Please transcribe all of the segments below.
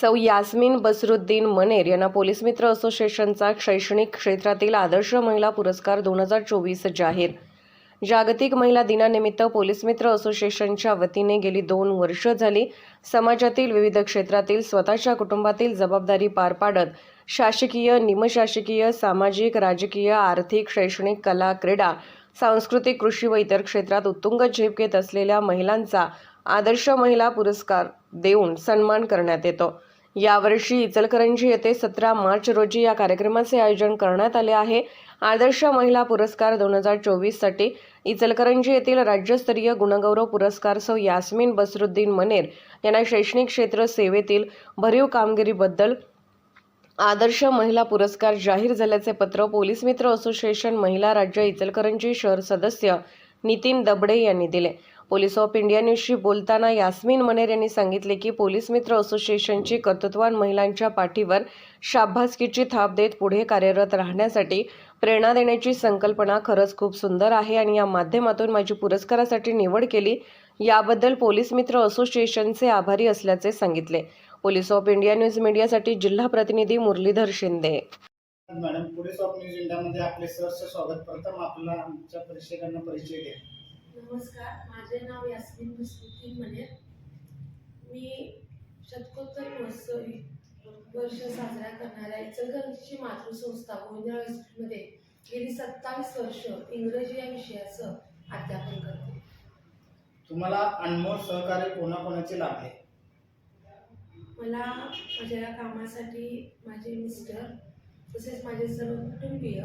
सौ यास्मीन बसरुद्दीन मनेर यांना पोलीस मित्र असोसिएशनचा शैक्षणिक क्षेत्रातील आदर्श महिला पुरस्कार दोन हजार चोवीस जाहीर. जागतिक महिला दिनानिमित्त पोलीस मित्र असोसिएशनच्या वतीने गेली दोन वर्ष झाली समाजातील विविध क्षेत्रातील स्वतःच्या कुटुंबातील जबाबदारी पार पाडत शासकीय निमशासकीय सामाजिक राजकीय आर्थिक शैक्षणिक कला क्रीडा सांस्कृतिक कृषी व इतर क्षेत्रात उत्तुंग झेप घेत असलेल्या महिलांचा आदर्श महिला पुरस्कार देऊन सन्मान करण्यात येतो. यावर्षी इचलकरंजी येथे सतरा मार्च रोजी या कार्यक्रमाचे आयोजन करण्यात आले आहे. आदर्श महिला पुरस्कार दोन हजार चोवीससाठी इचलकरंजी येथील राज्यस्तरीय गुणगौरव पुरस्कार सौ यास्मिन बसरुद्दीन मनेर यांना शैक्षणिक क्षेत्र सेवेतील भरीव कामगिरीबद्दल आदर्श महिला पुरस्कार जाहीर झाल्याचे पत्र पोलीस मित्र असोसिएशन महिला राज्य इचलकरंजी शहर सदस्य नितीन दबडे यांनी दिले. पोलीस ऑफ इंडिया न्यूजशी बोलताना यास्मिन मनेर यांनी सांगितले की पोलीस मित्र असोसिएशनची कर्तृत्वान महिलांच्या पाठीवर शाभासकीची थाप देत पुढे कार्यरत राहण्यासाठी प्रेरणा देण्याची संकल्पना खरंच खूप सुंदर आहे आणि या माध्यमातून माझी पुरस्कारासाठी निवड केली. याबद्दल पोलीस मित्र असोसिएशनचे आभारी असल्याचे सांगितले. पोलीस ऑफ इंडिया न्यूज मीडियासाठी जिल्हा प्रतिनिधी Muralidhar Shinde. Madam police of news इंडियामध्ये आपले सहर्ष स्वागत. प्रथम आपला आमच्या प्रेक्षकांना परिचय द्या. नमस्कार माझे नाव यास्मिन विस्कृती मनेर. मी शतकोत्तर महोत्सव वर्ष साजरा करणाऱ्या इचलकरंजीची मातृसंस्था गोंदिया हायस्कूलमध्ये गेली सत्तावीस वर्ष इंग्रजी या विषयाचं अध्यापन करते. तुम्हाला अनमोल सहकार्य कोणाकोणाचे लाभले मला माझ्या कामासाठी माझे मिस्टर तसेच माझे सर्व कुटुंबीय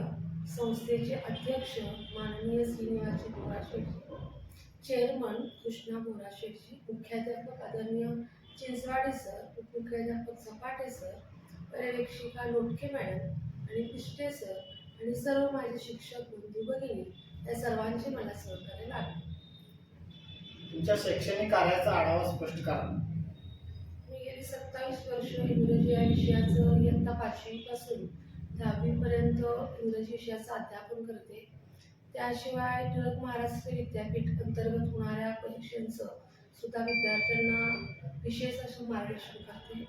संस्थेचे अध्यक्ष माननीय श्रीनिवासजी बोराशेठजी चेअरमन कृष्णा बोराशेठजी मुख्याध्यापक आदरणीय चिंचवाडे सर उपमुख्याध्यापक झपाटे सर पर्यवेक्षिका लोटके मॅडम आणि पिष्टे सर आणि सर्व माझे शिक्षक बंधू भगिनी या सर्वांचे मला सहकार्य लाभले. तुमच्या शैक्षणिक कार्याचा आढावा स्पष्ट करा. मी गेली सत्तावीस वर्ष इंग्रजी या विषयाचं इयत्ता पाचवीपासून दहावीपर्यंत इंग्रजी विषयाचं अध्यापन करते. त्याशिवाय टिळक महाराष्ट्र विद्यापीठ अंतर्गत होणाऱ्या परीक्षांचं सुद्धा विद्यार्थ्यांना विशेष असं मार्गदर्शन करते.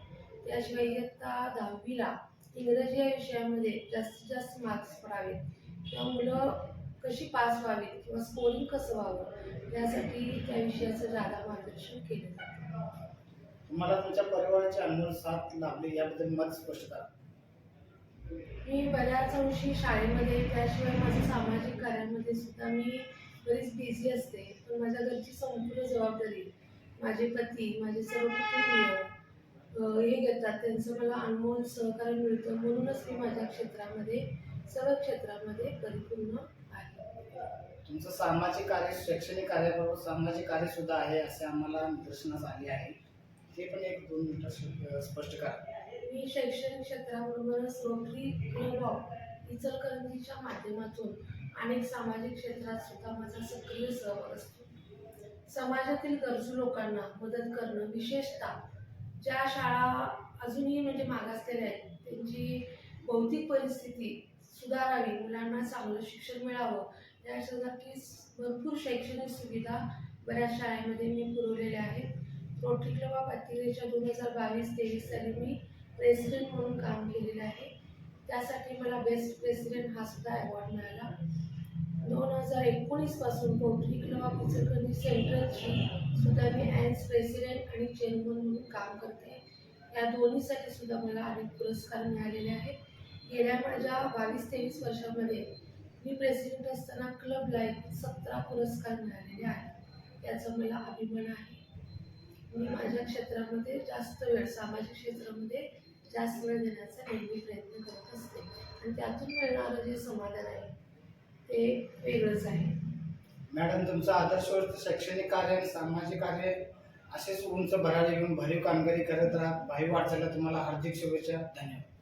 त्याशिवाय इयत्ता दहावीला इंग्रजी या विषयामध्ये जास्तीत जास्त मार्क्स पडावेत. किंवा मुलं कशी पास व्हावीत किंवा स्कोरिंग कसं व्हावं यासाठी त्या विषयाचं जादा मार्गदर्शन केलं जातं. तुम्हाला तुमच्या परिवाराचे अनमोल साथ लाभले याबद्दल मत स्पष्ट करा. मी बऱ्याच अंशी शाळेमध्ये त्याशिवाय माझ्या सामाजिक कार्यामध्ये सुद्धा मी बरीच बिझी असते. पण माझ्या घरची संपूर्ण जबाबदारी माझे पती माझे सर्व कुटुंबीय हे घेतात. त्यांचं मला अनमोल सहकार्य मिळतं. म्हणूनच मी माझ्या क्षेत्रामध्ये सर्व क्षेत्रामध्ये परिपूर्ण आहे. तुमचं सामाजिक कार्य शैक्षणिक कार्याबरोबर सामाजिक कार्य सुद्धा आहे असे आम्हाला निदर्शनास आले आहे ते पण एक दोन मिनिटं स्पष्ट करा. मी शैक्षणिक क्षेत्राबरोबरच रोटरी क्लब ऑफ इचलकरंजीच्या माध्यमातून अनेक सामाजिक क्षेत्रात सुद्धा माझा सक्रिय सहभाग असतो. समाजातील गरजू लोकांना मदत करणं विशेषतः ज्या शाळा अजूनही म्हणजे मागासलेल्या आहेत त्यांची भौतिक परिस्थिती सुधारावी मुलांना चांगलं शिक्षण मिळावं यासाठी भरपूर शैक्षणिक सुविधा बऱ्याच शाळेमध्ये मी पुरवलेल्या आहेत. रोटरी क्लब ऑफ अतिरेच्या दोन हजार बावीस तेवीस साली मी प्रेसिडेंट म्हणून काम केलेलं आहे. त्यासाठी मला बेस्ट प्रेसिडेंट हा सुद्धा अवॉर्ड मिळाला. दोन हजार एकोणीसपासून रोटरी क्लब ऑफ इचलकरंजी सेंट्रलची सुद्धा मी ॲन्स प्रेसिडेंट आणि चेअरमन म्हणून काम करते. या दोन्हीसाठी सुद्धा मला अनेक पुरस्कार मिळालेले आहेत. गेल्या माझ्या बावीस तेवीस वर्षामध्ये मी प्रेसिडेंट असताना क्लबला एक सतरा पुरस्कार मिळालेले आहेत. याचा मला अभिमान आहे. मी माझ्या क्षेत्रामध्ये जास्त वेळ सामाजिक क्षेत्रामध्ये जास्त वेळ देण्याचा नेहमी प्रयत्न करत असते. आणि त्यातून मिळणारं जे समाधान आहे ते वेगळंच आहे. मॅडम तुमचं आदर्शवर्त शैक्षणिक कार्य आणि सामाजिक कार्य असेच उंच भरारी घेऊन भरीव कामगिरी करत राहा. भाई वाटचायला तुम्हाला. हार्दिक शुभेच्छा. धन्यवाद.